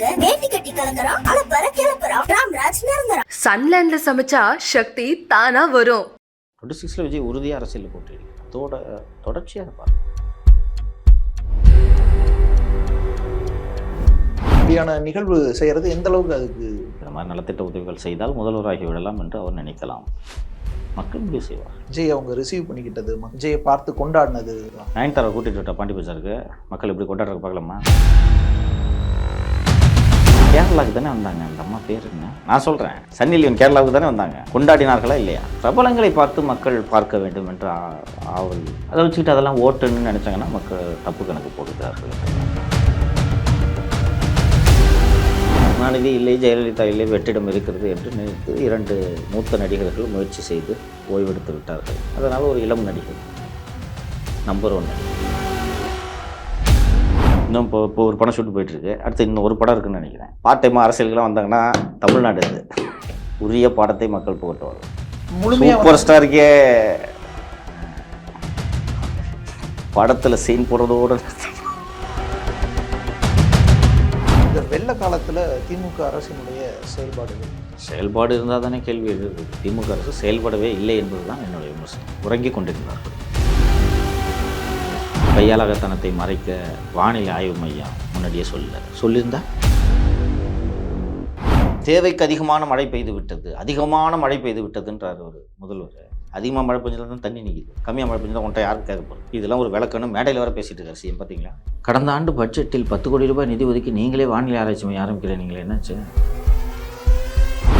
வேட்டி கட்டி ராம்ராஜ் நிரந்தரம் சன்லேண்ட்ல சமைச்சா சக்தி தானா வரும். டுவெண்ட்டி சிக்ஸில் விஜய் உறுதியாக அரசியலில் போட்டிருக்காரு. அதோட தொடர்ச்சியாக பாருங்க. இப்படியான நிகழ்வு செய்யறது எந்த அளவுக்கு அதுக்கு இந்த மாதிரி நலத்திட்ட உதவிகள் செய்தால் முதல்வராகி விடலாம் என்று அவர் நினைக்கலாம். மக்கள் முடிவு செய்வார். விஜய் அவங்க ரிசீவ் பண்ணிக்கிட்டது விஜயை பார்த்து கொண்டாடினது. நயன்தாரா கூட்டிகிட்டு விட்டா பாண்டி பஜாருக்கு மக்கள் எப்படி கொண்டாடுறதுக்கு பார்க்கலாமா? கேரளாவுக்கு தானே வந்தாங்க. அந்த அம்மா பேர் என்ன? நான் சொல்கிறேன் சன்னி லியோன் கேரளாவுக்கு தானே வந்தாங்க. கொண்டாடினார்களா இல்லையா? பிரபலங்களை பார்த்து மக்கள் பார்க்க வேண்டும் என்று ஆவல். அதை வச்சுக்கிட்டு அதெல்லாம் ஓட்டுன்னு நினச்சாங்கன்னா மக்கள் தப்பு கணக்கு போடுகிறார்கள் கருணாநிதி இல்லை ஜெயலலிதா இல்லை வெற்றிடம் இருக்கிறது என்று நினைத்து இரண்டு மூத்த நடிகர்கள் முயற்சி செய்து ஓய்வெடுத்து விட்டார்கள். அதனால் ஒரு இளம் நடிகர் நம்பர் ஒன் இன்னும் இப்போ இப்போ ஒரு படம் ஷூட் போயிட்டுருக்கு. அடுத்து இன்னும் ஒரு படம் இருக்குன்னு நினைக்கிறேன். பார்ட் டைமாக அரசியலுக்குலாம் வந்தாங்கன்னா தமிழ்நாடு இது. உரிய பாடத்தை மக்கள் புகட்டுவாங்க முழுமையா சூப்பர் ஸ்டாருக்கே படத்தில் சீன் போடுறதோடு இந்த வெள்ள காலத்துல திமுக அரசினுடைய செயல்பாடுகள்? செயல்பாடு இருந்தால் தானே கேள்வி எழுது. திமுக அரசு செயல்படவே இல்லை என்பது தான் என்னுடைய விமர்சனம். உறங்கிக் கொண்டிருந்தார்கள். கையாளகத்தனத்தை மறைக்க வானிலை ஆய்வு மையம் முன்னாடியே சொல்லல. சொல்லியிருந்தா? தேவைக்கு அதிகமான மழை பெய்து விட்டது. அதிகமான மழை பெய்து விட்டதுன்றார் ஒரு முதல்வர். அதிகமாக மழை பெஞ்சதுல தான் தண்ணி நிற்கிது கம்மியாக மழை பெஞ்சால் உன்ட்ட யாருக்கு கேட்க போகிறோம் இதெல்லாம் ஒரு விளக்கணும் மேடையில் வர பேசிட்டு இருக்காரு சிஎம் பார்த்தீங்களா கடந்த ஆண்டு பட்ஜெட்டில் பத்து கோடி ரூபாய் நிதி ஒதுக்கி நீங்களே வானிலை ஆராய்ச்சி மையம் ஆரம்பிக்கிறேன் நீங்களே என்னாச்சு?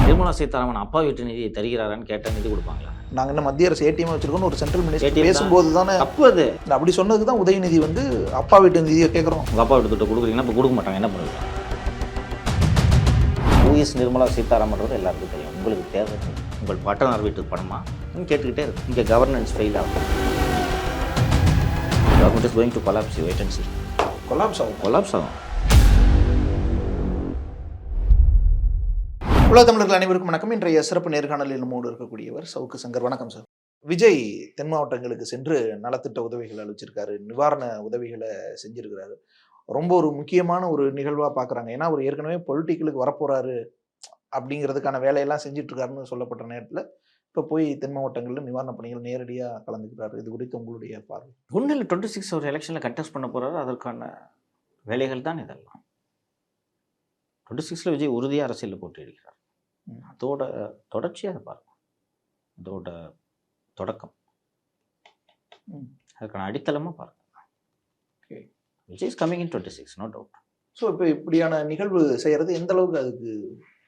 நிர்மலா சீதாராமன் அப்பா வீட்டு நிதியை தருகிறாரான்னு கேட்டால் நிதி கொடுப்பாங்களா? நாங்க என்ன மத்திய அரசு ஏடிஎம் வச்சிருக்கோம்னு ஒரு சென்ட்ரல் மினிஸ்டர். பேசும்போது தானே தப்பு அது. அப்படி சொன்னதுக்கு தான் உதயநிதி வந்து அப்பா வீட்டு நிதியை கேட்குறோம் உங்கள் அப்பா வீட்டு திட்டம் கொடுக்குறீங்கன்னா இப்போ கொடுக்க மாட்டாங்க. என்ன பண்ணுவீங்க யூஎஸ் நிர்மலா சீதாராமன்றது எல்லாருக்கும் தெரியும். உங்களுக்கு தேவை உங்கள் பட்டனார் வீட்டு பணமா? கேட்டுக்கிட்டே இருக்கு. இங்கே கவர்னன்ஸ் ஃபெயில் ஆகும் government is going to collapse wait and collapse ஆகும். கொலாப்ஸ் ஆகும். உலக தமிழர்கள் அனைவருக்கும் வணக்கம். இன்றைய சிறப்பு நேர்காணலில் நம்மோடு இருக்கக்கூடியவர் சவுக்கு சங்கர். வணக்கம் சார். விஜய் தென் மாவட்டங்களுக்கு சென்று நலத்திட்ட உதவிகள் அளிச்சிருக்காரு. நிவாரண உதவிகளை செஞ்சிருக்கிறாரு. ரொம்ப ஒரு முக்கியமான ஒரு நிகழ்வாக பார்க்குறாங்க ஏன்னா அவர் ஏற்கனவே பொலிட்டிக்கலுக்கு வரப்போறாரு அப்படிங்கிறதுக்கான வேலையெல்லாம் செஞ்சிட்ருக்காருன்னு சொல்லப்பட்ட நேரத்தில் இப்போ போய் தென் மாவட்டங்களில் நிவாரண பணிகள் நேரடியாக கலந்துக்கிறாரு. இது குறித்து உங்களுடைய பார்வை? ஒன்றும் இல்லை டுவெண்ட்டி சிக்ஸ் ஒரு எலெக்ஷனில் கண்டெஸ்ட் பண்ண போகிறாரு அதற்கான வேலைகள் தான் இதெல்லாம். டுவெண்ட்டி சிக்ஸில் விஜய் உறுதியாக அரசியலில் போட்டியிடுகிறார். அதோட தொடர்ச்சியாக பாருங்க அதோட தொடக்கம். அதுக்கான அடித்தளமாக Okay. Vijay is coming in twenty six no doubt so இப்போ இப்படியான நிகழ்வு செய்கிறது எந்த அளவுக்கு அதுக்கு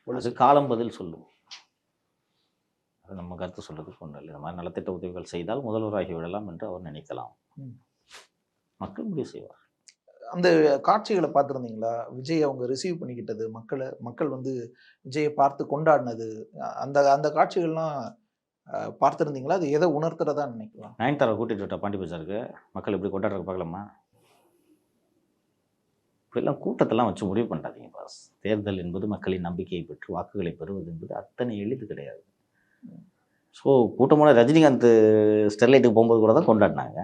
அது காலம் பதில் சொல்லும். அது நம்ம கருத்து சொல்றதுக்கு ஒன்றும் இல்லை. இந்த மாதிரி நலத்திட்ட உதவிகள் செய்தால் முதல்வராகி விடலாம் என்று அவர் நினைக்கலாம். ம். மக்கள் முடிவு செய்வார் அந்த காட்சிகளை பார்த்துருந்தீங்களா? விஜய் அவங்க ரிசீவ் பண்ணிக்கிட்டது மக்களை மக்கள் வந்து விஜயை பார்த்து கொண்டாடினது அந்த அந்த காட்சிகள்லாம் பார்த்திருந்தீங்களா? அது எதை உணர்த்துறதா நினைக்கலாம்? நயன்தாரா கூட்டிட்டு விட்டா பாண்டி பஜாருக்கு மக்கள் எப்படி கொண்டாடுறதுக்கு பார்க்கலாமா? இப்படிலாம் கூட்டத்தெல்லாம் வச்சு முடிவு பண்ணாதீங்க பாஸ் தேர்தல் என்பது மக்களின் நம்பிக்கையை பெற்று வாக்குகளை பெறுவது என்பது அத்தனை எளிது கிடையாது. ஸோ கூட்டமான ரஜினிகாந்த் ஸ்டெர்லைட்டுக்கு போகும்போது கூட தான் கொண்டாடினாங்க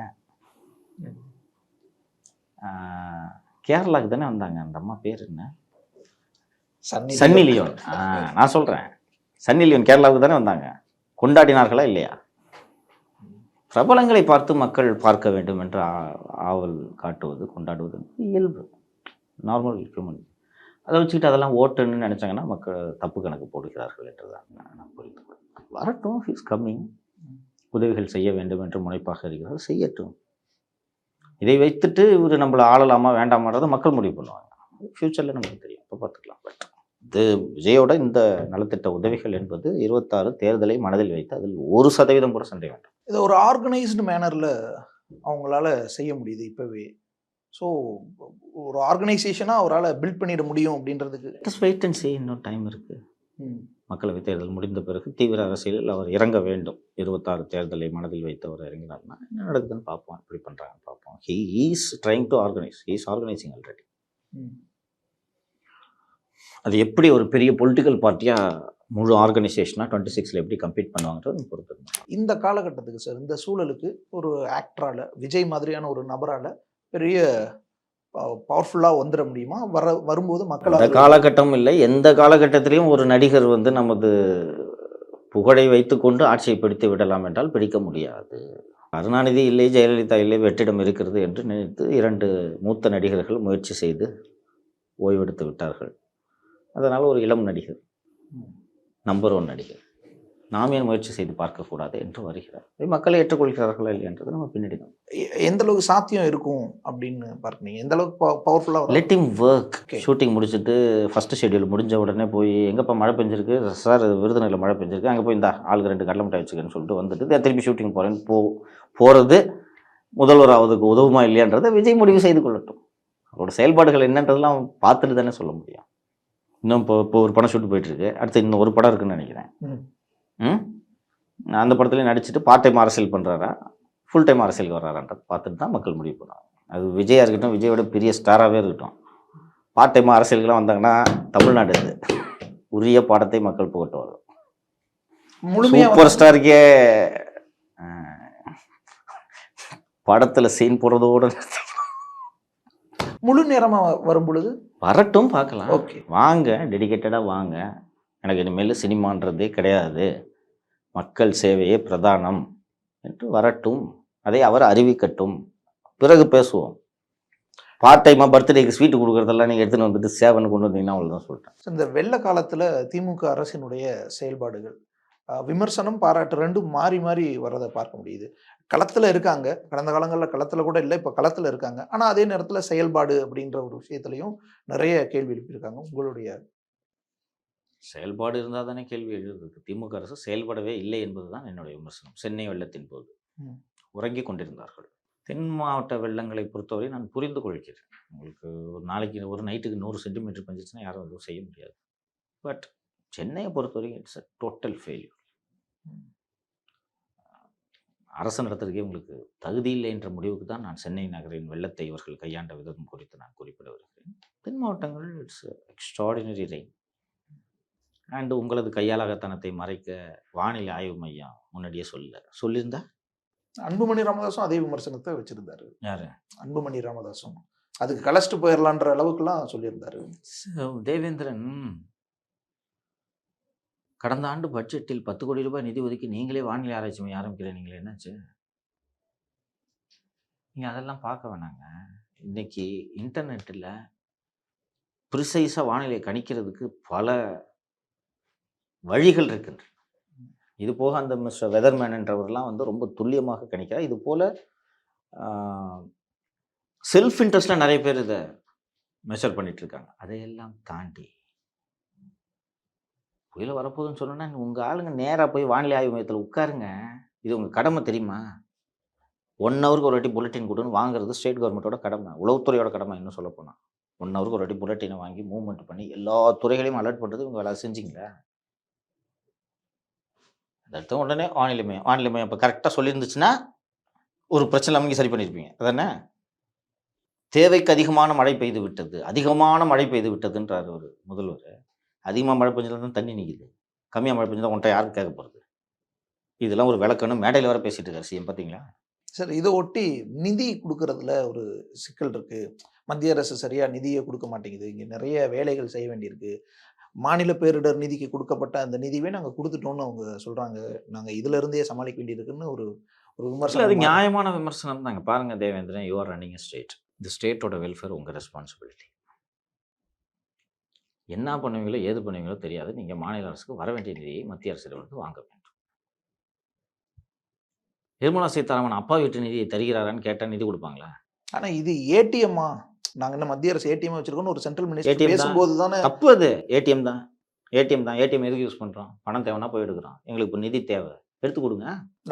கேரளாவுக்கு தானே வந்தாங்க அந்த அம்மா? பேர் என்ன? Sunny Leone. நான் சொல்கிறேன் சன்னி லியோன் கேரளாவுக்கு தானே வந்தாங்க. கொண்டாடினார்களா இல்லையா? பிரபலங்களை பார்த்து மக்கள் பார்க்க வேண்டும் என்ற ஆவல் காட்டுவது கொண்டாடுவது இயல்பு. நார்மல் ஹியூமன் அதை வச்சுக்கிட்டு அதெல்லாம் ஓட்டுன்னு நினச்சாங்கன்னா மக்கள் தப்பு கணக்கு போடுகிறார்கள் என்றுதான் நான் நான் புரிந்து. வரட்டும் இஸ் கம்மிங் உதவிகள் செய்ய வேண்டும் என்று முனைப்பாக இருக்கிறார். செய்யட்டும். இதை வைத்துட்டு இவர் நம்மளை ஆளலாமா வேண்டாமான்றதை மக்கள் முடிவு பண்ணுவாங்க. ஃப்யூச்சரில் நமக்கு தெரியும். இப்போ பார்த்துக்கலாம். பட் இது விஜயோட இந்த நலத்திட்ட உதவிகள் என்பது இருபத்தாறு தேர்தலை மனதில் வைத்து அதில் ஒரு சதவீதம் கூட சண்டை வேண்டாம். இது ஒரு ஆர்கனைஸ்டு மேனரில் அவங்களால செய்ய முடியுது இப்போவே. ஸோ ஒரு ஆர்கனைசேஷனாக அவரால் பில்ட் பண்ணிட முடியும் அப்படின்றதுக்கு. ஜஸ்ட் வெயிட் அண்ட் இன்னும் டைம் இருக்குது ம், மக்களவைத் தேர்தல் முடிந்த பிறகு தீவிர அரசியலில் அவர் இறங்க வேண்டும். இருபத்தாறு தேர்தலை மனதில் வைத்து அவர் இறங்கினார்னா என்ன நடக்குதுன்னு பார்ப்போம். எப்படி பண்ணுறாங்கன்னு பார்ப்போம் he is trying to organise he is organising already. அது எப்படி ஒரு பெரிய பொலிட்டிக்கல் பார்ட்டியாக முழு ஆர்கனைசேஷனாக டுவெண்ட்டி சிக்ஸில் எப்படி கம்பீட் பண்ணுவாங்கன்றது பொறுத்து. இந்த காலகட்டத்துக்கு சார் இந்த சூழலுக்கு ஒரு ஆக்டரால் விஜய் மாதிரியான ஒரு நபரால் பெரிய பவர்ஃபுல்லாக வந்துட முடியுமா? வர வரும்போது மக்கள் காலகட்டம் இல்லை. எந்த காலகட்டத்திலையும் ஒரு நடிகர் வந்து நமது புகழை வைத்துக்கொண்டு ஆட்சியை பிடித்து விடலாம் என்றால் பிடிக்க முடியாது. கருணாநிதி இல்லை ஜெயலலிதா இல்லை வெற்றிடம் இருக்கிறது என்று நினைத்து இரண்டு மூத்த நடிகர்கள் முயற்சி செய்து ஓய்வெடுத்து விட்டார்கள். அதனால் ஒரு இளம் நடிகர் நம்பர் ஒன் நடிகர். நாம் ஏன் முயற்சி செய்து பார்க்கக்கூடாது என்று வருகிறார். மக்களை ஏற்றுக்கொள்கிறார்களா இல்லை என்றது நம்ம பின்னாடி தான். எந்த அளவுக்கு சாத்தியம் இருக்கும் அப்படின்னு பார்க்குறீங்க எந்த அளவுக்கு பவர்ஃபுல்லாக லெட் இம் ஒர்க். ஷூட்டிங் முடிச்சுட்டு ஃபஸ்ட்டு ஷெட்யூல் முடிஞ்ச உடனே போய் எங்கப்பா மழை பெஞ்சிருக்கு? சார் விருதுநகரில் மழை பெஞ்சிருக்கு. அங்கே போய் இந்தா ஆளுக்கு ரெண்டு கடலை மிட்டாய் வச்சுக்கன்னு சொல்லிட்டு வந்துட்டு "இதோ திருப்பி ஷூட்டிங் போகிறேன்னு போ போகிறது முதல்வர் ஆவதுக்கு உதவுமா இல்லையான்றதை விஜய் முடிவு செய்து கொள்ளட்டும். அவரோட செயல்பாடுகள் என்னன்றதெல்லாம் பார்த்துட்டு தானே சொல்ல முடியும். இன்னும் இப்போ இப்போ ஒரு படம் ஷூட் போயிட்டுருக்கு அடுத்து இன்னும் ஒரு படம் இருக்குன்னு நினைக்கிறேன். அந்த படத்துலேயும் நடிச்சுட்டு பார்ட் டைம் அரசியல் பண்ணுறாரா ஃபுல் டைம் அரசியலுக்கு வர்றாரான்றது பார்த்துட்டு தான் மக்கள் முடிவு பண்ணுவாங்க. அது விஜயா இருக்கட்டும் விஜயோட பெரிய ஸ்டாராகவே இருக்கட்டும். பார்ட் டைம் அரசியலுக்குலாம் வந்தாங்கன்னா தமிழ்நாடு இது உரிய பாடத்தை மக்கள் புகட்டுவாங்க. முழுமையாக சூப்பர் ஸ்டாருக்கே படத்துல சீன் போடுறதோட முழு நேரமாக வரும் பொழுது? வரட்டும் பார்க்கலாம். ஓகே வாங்க டெடிகேட்டடாக வாங்க. எனக்கு இனிமேல் சினிமான்றதே கிடையாது. மக்கள் சேவையே பிரதானம் என்று வரட்டும். அதை அவர் அறிவிக்கட்டும். பிறகு பேசுவோம். பார்ட் டைமாக பர்த்டேக்கு ஸ்வீட்டு கொடுக்குறதெல்லாம் நீங்கள் எடுத்துன்னு வந்துட்டு சேவன் கொண்டு வந்தீங்கன்னா அவ்வளோதான் சொல்லிட்டேன். இந்த வெள்ள காலத்தில் திமுக அரசினுடைய செயல்பாடுகள் விமர்சனம் பாராட்டு ரெண்டும் மாறி மாறி வரதை பார்க்க முடியுது. களத்தில் இருக்காங்க. கடந்த காலங்களில் களத்தில் கூட இல்லை இப்போ களத்தில் இருக்காங்க. ஆனால் அதே நேரத்தில் செயல்பாடு அப்படின்ற ஒரு விஷயத்துலையும் நிறைய கேள்வி எழுப்பியிருக்காங்க. உங்களுடைய செயல்பாடு இருந்தால் தானே கேள்வி எழுதுக்கு திமுக அரசு செயல்படவே இல்லை என்பதுதான் என்னுடைய விமர்சனம். சென்னை வெள்ளத்தின் போது. ம். உறங்கிக் கொண்டிருந்தார்கள். தென் மாவட்ட வெள்ளங்களை பொறுத்தவரை நான் புரிந்து கொள்கிறேன். உங்களுக்கு ஒரு நாளைக்கு ஒரு நைட்டுக்கு நூறு சென்டிமீட்டர் பெஞ்சிச்சுன்னா யாரும் எதுவும் செய்ய முடியாது. பட் சென்னையை பொறுத்தவரைக்கும் இட்ஸ் அ டோட்டல் ஃபெயில்யூர். அரசு நடத்துறதுக்கே உங்களுக்கு தகுதி இல்லை என்ற முடிவுக்கு தான் நான் சென்னை நகரின் வெள்ளத்தை இவர்கள் கையாண்ட விதம் குறித்து நான் குறிப்பிட வருகிறேன் தென் மாவட்டங்கள் இட்ஸ் எக்ஸ்ட்ராடினரி ரெயின். அண்டு உங்களது கையாளகத்தனத்தை மறைக்க வானிலை ஆய்வு மையம் முன்னாடியே சொல்ல சொல்லியிருந்தா? அன்புமணி ராமதாசும் அதே விமர்சனத்தை வச்சிருந்தாரு. யாரு? அன்புமணி ராமதாசும். அதுக்கு கலச்சிட்டு போயிடலான்ற அளவுக்குலாம் சொல்லியிருந்தாரு. தேவேந்திரன் கடந்த ஆண்டு பட்ஜெட்டில் பத்து கோடி ரூபாய் நிதி ஒதுக்கி நீங்களே வானிலை ஆராய்ச்சி மையம் ஆரம்பிக்கிறேன் நீங்களே என்னாச்சு? நீங்கள் அதெல்லாம் பார்க்க வேணாங்க. இன்னைக்கு இன்டர்நெட்டில் ப்ரிசைஸாக வானிலை கணிக்கிறதுக்கு பல வழிகள் இருக்கின்றன. இது போக அந்த மிஸ்டர் வெதர்மேன் என்றவர்லாம் வந்து ரொம்ப துல்லியமாக கணிக்கிறார். இது போல் செல்ஃப் இன்ட்ரெஸ்டில் நிறைய பேர் இதை மெஷர் பண்ணிட்டு இருக்காங்க. அதையெல்லாம் தாண்டி புயல் வரப்போகுதுன்னு சொன்னோன்னா உங்கள் ஆளுங்க நேராக போய் வானிலை ஆய்வு மையத்தில் உட்காருங்க. இது உங்கள் கடமை தெரியுமா? ஒன் ஹவருக்கு ஒரு வாட்டி புல்லட்டின் கொடுன்னு வாங்குறது ஸ்டேட் கவர்மெண்ட்டோட கடமை. உளவுத்துறையோட கடமை இன்னும் சொல்லப்போனால் ஒன் ஹவருக்கு ஒரு வாட்டி புல்லட்டினை வாங்கி மூவ்மெண்ட் பண்ணி எல்லா துறைகளையும் அலர்ட் பண்ணுறது இவங்க வேலை செஞ்சீங்களா? அதை உடனே வானிலை மையம் வானிலை மையம் இப்போ கரெக்டாக சொல்லியிருந்துச்சுன்னா ஒரு பிரச்சனை அமைங்க சரி பண்ணியிருப்பீங்க அதானே? தேவைக்கு அதிகமான மழை பெய்து விட்டது. அதிகமான மழை பெய்து விட்டதுன்றார் ஒரு முதல்வர். அதிகமாக மழை பெஞ்சால் தான் தண்ணி நிற்கிது கம்மியாக மழை பெஞ்சால் உன்ட்ட யாருக்கு கேட்க போகிறது இதெல்லாம் ஒரு விளக்கணும் மேடையில் வர பேசிட்டு இருக்கார் சிஎம் பார்த்தீங்களா சார் இதை ஒட்டி நிதி கொடுக்கறதுல ஒரு சிக்கல் இருக்குது மத்திய அரசு சரியாக நிதியை கொடுக்க மாட்டேங்குது. இங்கே நிறைய வேலைகள் செய்ய வேண்டியிருக்கு. மாநில பேரிடர் நிதிக்கு கொடுக்கப்பட்ட அந்த நிதியவே நாங்க கொடுத்துட்டோம்னு அவங்க சொல்றாங்க. நாங்க இதுல இருந்தே சமாளிக்க வேண்டியிருக்குன்னு ஒரு ஒரு இல்லை அது விமர்சனம் நியாயமான விமர்சனம் தாங்க. பாருங்க தேவேந்திரன் யூஆர் ரன்னிங் ஸ்டேட் இந்த ஸ்டேட்டோட வெல்ஃபேர் உங்கள் ரெஸ்பான்சிபிலிட்டி என்ன பண்ணுவீங்களோ ஏது பண்ணுவீங்களோ தெரியாது. நீங்கள் மாநில அரசுக்கு வர வேண்டிய நிதியை மத்திய அரசிடமிருந்து வாங்க வேண்டும். நிர்மலா சீதாராமன் அப்பா வீட்டு நிதியை தருகிறாரான்னு கேட்டால் நிதி கொடுப்பாங்களா? ஆனா இது ஏடிஎம்மா நாங்க என்ன மத்திய அரசு ஏடிஎம் வச்சிருக்கோம்னு ஒரு சென்ட்ரல் மினிஸ்டர். பேசும்போது தானே. தப்பு அது. ஏடிஎம் தான். ஏடிஎம் தான். ஏடிஎம் எதுக்கு யூஸ் பண்ணுறோம் பணம் தேவைன்னா போய் எடுக்கிறோம். எங்களுக்கு இப்போ நிதி தேவை. எடுத்து கொடுங்க.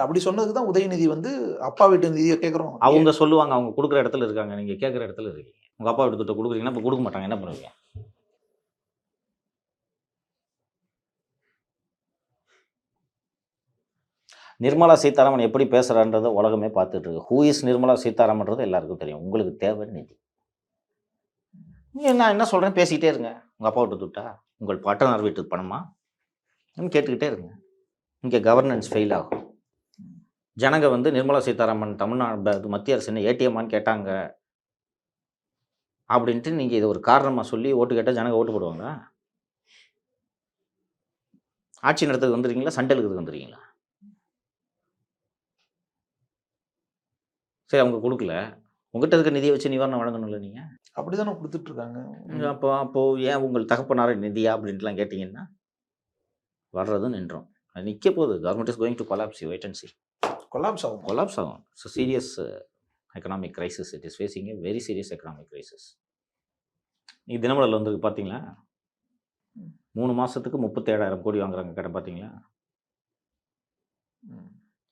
அப்படி சொன்னதுக்கு தான் உதயநிதி வந்து அப்பா வீட்டு நிதியை கேட்குறோம் அவங்க சொல்லுவாங்க அவங்க கொடுக்குற இடத்துல இருக்காங்க. நீங்கள் கேட்குற இடத்துல இருக்கீங்க. உங்கள் அப்பா வீட்டு கொடுக்குறீங்கன்னா இப்போ கொடுக்க மாட்டாங்க. என்ன பண்ணுவீங்க? நிர்மலா சீதாராமன் எப்படி பேசுகிறான்றதை உலகமே பார்த்துட்டு இருக்கு. ஹூ இஸ் நிர்மலா சீதாராமன்றது எல்லாருக்கும் தெரியும். உங்களுக்கு தேவை நிதி. நான் என்ன சொல்கிறேன் பேசிக்கிட்டே இருங்க. உங்கள் அப்பா விட்டு துட்டா? உங்கள் பட்டனார் வீட்டு பணமா? கேட்டுக்கிட்டே இருங்க. இங்கே கவர்னன்ஸ் ஃபெயில் ஆகும். ஜனங்க வந்து நிர்மலா சீதாராமன் தமிழ்நாடு மத்திய அரசு என்ன ஏடிஎம்மான்னு கேட்டாங்க. அப்படின்ட்டு நீங்கள் இதை ஒரு காரணமாக சொல்லி ஓட்டு கேட்டால் ஜனங்க ஓட்டு போடுவாங்க ஆட்சி நடத்துக்கு வந்துருக்கீங்களா? சண்டை இழுக்கிறதுக்கு வந்துருக்கீங்களா? சரி அவங்க கொடுக்கல. உங்ககிட்ட இருக்க நிதியை வச்சு நிவாரணம் வழங்கணும்ல நீங்கள் அப்படிதானே கொடுத்துட்டு இருக்காங்க அப்போ அப்போது ஏன் உங்கள் தகப்பனார நிதியா அப்படின்ட்டுலாம் கேட்டிங்கன்னா வர்றதும் நின்றோம். நிற்க போகுது. Government is going to collapse see collapse ஆகும். கொலாப்ஸ் ஆகும். It's serious economic crisis it is facing a very serious economic crisis நீ தினமலரில் வந்து பார்த்தீங்களா மூணு மாதத்துக்கு முப்பத்தேழாயிரம் கோடி வாங்குறாங்க கடன் பார்த்தீங்களா.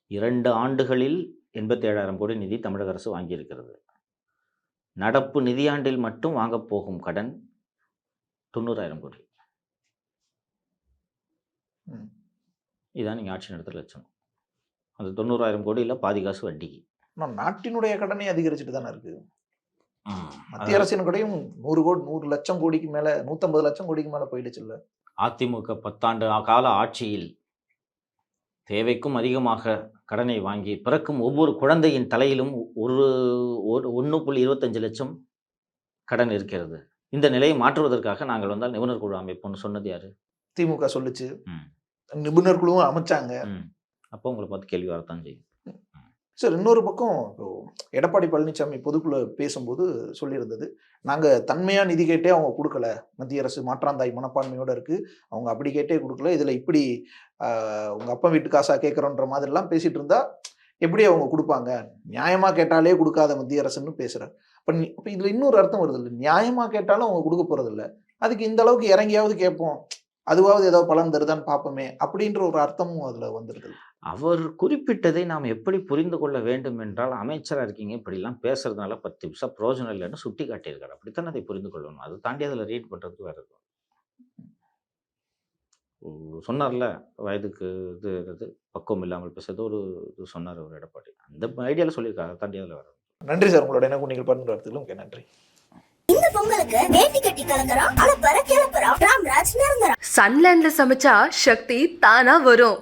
இரண்டு ஆண்டுகளில் எண்பத்தேழாயிரம் கோடி நிதி தமிழக அரசு வாங்கியிருக்கிறது. நடப்பு நிதியாண்டில் மட்டும் வாங்கப் போகும் கடன் தொண்ணூறாயிரம் கோடி. இதான் நீங்கள் ஆட்சி நடத்துகிற லட்சணம். அந்த தொண்ணூறாயிரம் கோடியில் பாதி காசு வட்டிக்கு ஆனா நாட்டினுடைய கடனே அதிகரிச்சுட்டு தானே இருக்கு. மத்திய அரசின் கடையும் நூறு கோடி நூறு லட்சம் கோடிக்கு மேல நூத்தம்பது லட்சம் கோடிக்கு மேல போயிடுச்சு இல்ல. அதிமுக பத்தாண்டு கால ஆட்சியில் தேவைக்கும் அதிகமாக கடனை வாங்கி பிறக்கும் ஒவ்வொரு குழந்தையின் தலையிலும் ஒரு ஒன்று புள்ளி இருபத்தஞ்சு லட்சம் கடன் இருக்கிறது. இந்த நிலையை மாற்றுவதற்காக நாங்கள் வந்தால் நிபுணர் குழு அமைப்போம்னு சொன்னது யாரு? திமுக சொல்லுச்சு. நிபுணர் குழுவும் அமைச்சாங்க. அப்போ உங்களை பார்த்து கேள்வி வரத்தான் செய்யும். சார் இன்னொரு பக்கம் இப்போ எடப்பாடி பழனிசாமி பொதுக்குழு பேசும்போது சொல்லியிருந்தது நாங்கள் தன்மையாக நிதி கேட்டே அவங்க கொடுக்கல. மத்திய அரசு மாற்றாந்தாய் மனப்பான்மையோட இருக்குது அவங்க அப்படி கேட்டே கொடுக்கல. இதில் இப்படி உங்கள் அப்பா வீட்டு காசா கேட்குறோன்ற மாதிரிலாம் பேசிகிட்டு இருந்தால் எப்படி அவங்க கொடுப்பாங்க? நியாயமாக கேட்டாலே கொடுக்காத மத்திய அரசுன்னு பேசுகிறார் அப்ப இப்போ இதில் இன்னொரு அர்த்தம் வருது இல்லை. நியாயமாக கேட்டாலும் அவங்க கொடுக்க போகிறதில்ல அதுக்கு இந்த அளவுக்கு இறங்கியாவது கேட்போம். அதுவாவது ஏதோ பலன் தருதான்னு பார்ப்போமே அப்படின்ற ஒரு அர்த்தமும் அதுல வந்துருது. அவர் குறிப்பிட்டதை நாம் எப்படி புரிந்து கொள்ள வேண்டும் என்றால் அமைச்சராக இருக்கீங்க இப்படிலாம் பேசுறதுனால பத்து நிமிஷம் பிரயோஜனம் இல்லைன்னு சுட்டி காட்டியிருக்காரு அப்படித்தான் அதை புரிந்து கொள்ளணும். அதை தாண்டி அதில் ரீட் பண்ணுறதுக்கு வேறு இருக்கும் சொன்னார்ல வயதுக்கு இது இது பக்குவம் இல்லாமல் பேசுறது ஒரு இது சொன்னார் ஒரு எடப்பாடி. அந்த ஐடியாவில் சொல்லியிருக்காரு அதை தாண்டி அதில் வர நன்றி சார். உங்களோட எனக்கு நீங்கள் பண்ணுற இடத்துக்கு மிக்க நன்றி. இந்த பொங்கலுக்கு வேட்டி கட்டி கிளப்புறோம். ராம்ராஜ் சன்லேண்ட்ல சமைச்சா சக்தி தானா வரும்.